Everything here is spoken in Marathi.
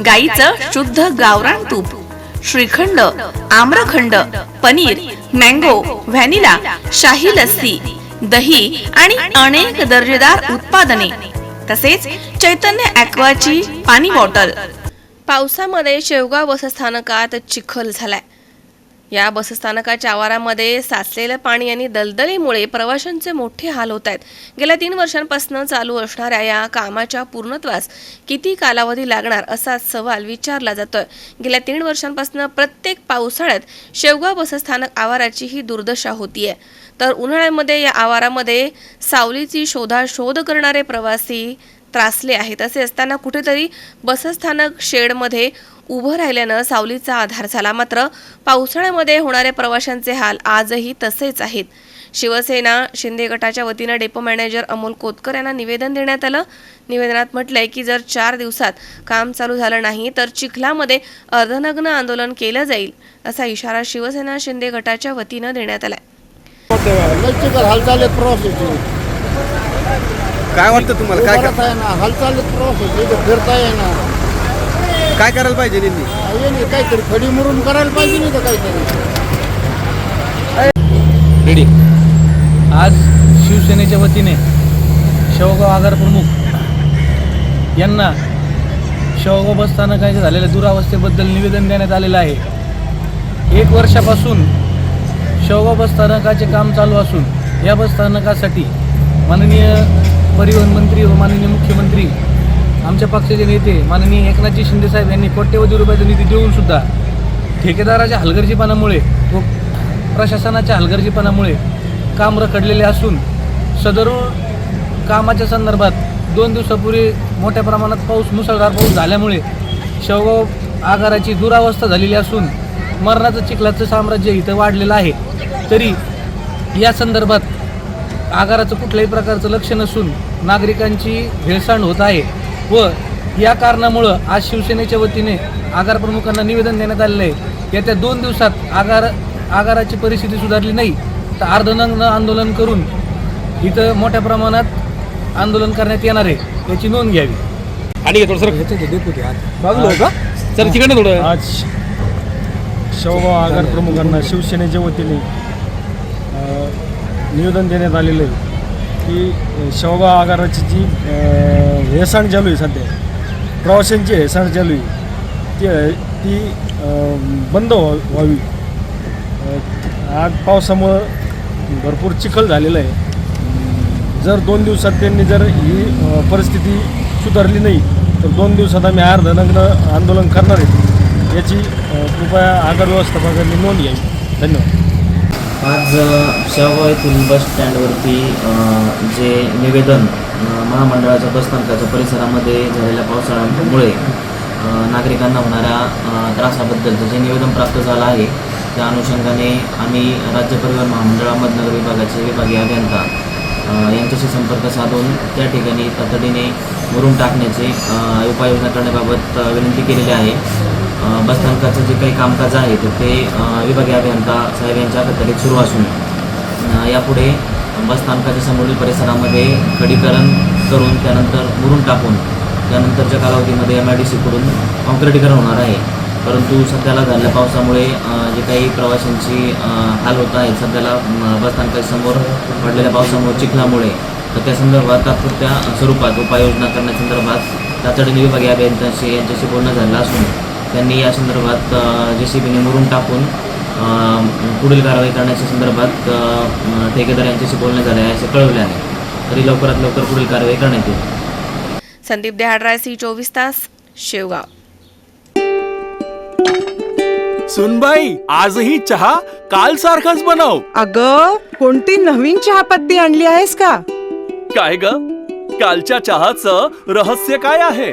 गाईचं शुद्ध गावरान तूप श्रीखंड आम्रखंड पनीर मँगो व्हॅनिला शाही लस्सी दही आणि अनेक दर्जेदार उत्पादने तसेच चैतन्य ॲक्वाची पाणी बॉटल. पावसामध्ये शेवगाव बसस्थानकात चिखल झालाय. या बसस्थानकाच्या आवारामध्ये साचलेलं पाणी आणि दलदलीमुळे प्रवाशांचे मोठे हाल होत आहेत. गेल्या तीन वर्षांपासून चालू असणाऱ्या या कामाच्या पूर्णत्वास किती कालावधी लागणार असा सवाल विचारला जातोय. गेल्या तीन वर्षांपासून प्रत्येक पावसाळ्यात शेवगाव बसस्थानक आवाराची ही दुर्दशा होतीये. तर उन्हाळ्यामध्ये या आवारामध्ये सावलीची शोधाशोध करणारे प्रवासी त्रासले आहेत. असे असताना कुठेतरी बसस्थानक शेडमध्ये उभं राहिल्यानं सावलीचा आधार झाला मात्र पावसाळ्यामध्ये होणारे प्रवाशांचे हाल आजही तसेच आहेत. शिवसेना शिंदे गटाच्या वतीनं डेपो मॅनेजर अमोल कोतकर यांना निवेदन देण्यात आलं. निवेदनात म्हटलंय की जर चार दिवसात काम चालू झालं नाही तर चिखलामध्ये अर्धनग्न आंदोलन केलं जाईल असा इशारा शिवसेना शिंदे गटाच्या वतीनं देण्यात आलाय. काय वाटतं तुम्हाला? काय आहे ना हालचाल फिरता येणार. काय करायला पाहिजे यांनी ये नाही काहीतरी खडी मुरून करायला पाहिजे नाही तर काहीतरी. रेडी. आज शिवसेनेच्या वतीने शेवगाव आगार प्रमुख यांना शेवगाव बस स्थानकाच्या झालेल्या दुरावस्थेबद्दल निवेदन देण्यात आलेलं आहे. एक वर्षापासून शेवगाव बस स्थानकाचे काम चालू असून या बस स्थानकासाठी माननीय परिवहन मंत्री व माननीय मुख्यमंत्री आमच्या पक्षाचे नेते माननीय एकनाथजी शिंदेसाहेब यांनी कोट्यवधी रुपयाचा निधी देऊन सुद्धा ठेकेदाराच्या हलगर्जीपणामुळे व प्रशासनाच्या हलगर्जीपणामुळे काम रखडलेले असून सदर कामाच्या संदर्भात दोन दिवसापूर्वी मोठ्या प्रमाणात पाऊस मुसळधार पाऊस झाल्यामुळे शेवगाव आगाराची दुरावस्था झालेली असून मरणाचं चिखलाचं साम्राज्य इथं वाढलेलं आहे. तरी या संदर्भात आगाराचं कुठल्याही प्रकारचं लक्ष नसून नागरिकांची भेळसांड होत आहे. व या कारणामुळं आज शिवसेनेच्या वतीने आगार प्रमुखांना निवेदन देण्यात आलेलं आहे. येत्या दोन दिवसात आगार आगाराची परिस्थिती सुधारली नाही तर अर्धनग्न आंदोलन करून इथं मोठ्या प्रमाणात आंदोलन करण्यात येणार आहे याची नोंद घ्यावी. आणि थोडं बाजूला हो का? सर तिकडे थोडं. आज शेवगाव आगार प्रमुखांना शिवसेनेच्या वतीने निवेदन देण्यात आलेलं आहे. की शेवगाव आगाराची जी अ, हेळसांड चालू आहे सध्या प्रवाशांची हेळसांड चालू आहे ती ती बंद व्हा व्हावी. आज पावसामुळं भरपूर चिखल झालेलं आहे. जर दोन दिवसात त्यांनी जर ही परिस्थिती सुधारली नाही तर दोन दिवसात आम्ही अर्धनग्न आंदोलन करणार आहे. याची कृपया आगार व्यवस्थापकांनी नोंद घ्यावी. धन्यवाद. आज शेवगाव येथील बस स्टँडवरती जे निवेदन महामंडळाच्या बसस्थानकाच्या परिसरामध्ये झालेल्या पावसाळ्यामुळे नागरिकांना होणाऱ्या त्रासाबद्दल त्रासाबद्दलचं जे निवेदन प्राप्त झालं आहे त्या अनुषंगाने आम्ही राज्य परिवहन महामंडळ अहमदनगर विभागाचे विभागीय अभियंता यांच्याशी संपर्क साधून त्या ठिकाणी तातडीने भरून टाकण्याचे उपाययोजना करण्याबाबत विनंती केलेली आहे. बसस्थानकाचं जे काही कामकाज आहे तर ते विभागीय अभियंता साहेब यांच्या अखत्यारीत सुरू असून यापुढे बसस्थानकाच्या समोरील परिसरामध्ये खडीकरण करून त्यानंतर मुरून टाकून त्यानंतरच्या कालावधीमध्ये एम आय डी सीकडून कॉन्क्रिटीकरण होणार आहे. परंतु सध्याला झालेल्या पावसामुळे जे काही प्रवाशांची हाल होत आहेत सध्याला बसस्थानकासमोर बसस्थानकाच्या समोर पडलेल्या पावसामुळे चिखलामुळे तर त्या संदर्भात तात्पुरत्या स्वरूपात उपाययोजना करण्यासंदर्भात तातडीने विभागीय अभियंत्यांशी यांच्याशी बोलणं झालं असून त्यांनी या संदर्भात जे सी बीने मुरुम टाकून अ, पुढील कारवाई करण्याच्या संदर्भात ठेकेदार यांच्याशी बोलणे झाले आहे असे कळवले आहे. तरी लवकरात लवकर पुढील कारवाई करण्यात येईल. संदीप देहाडराय सी चोवीस तास शेवगाव. सुनबाई आजही चहा काल सारखाच बनव. अग कोणती नवीन चहापत्ती आणली आहेस का? काय ग? कालच्या चहाचं रहस्य काय आहे?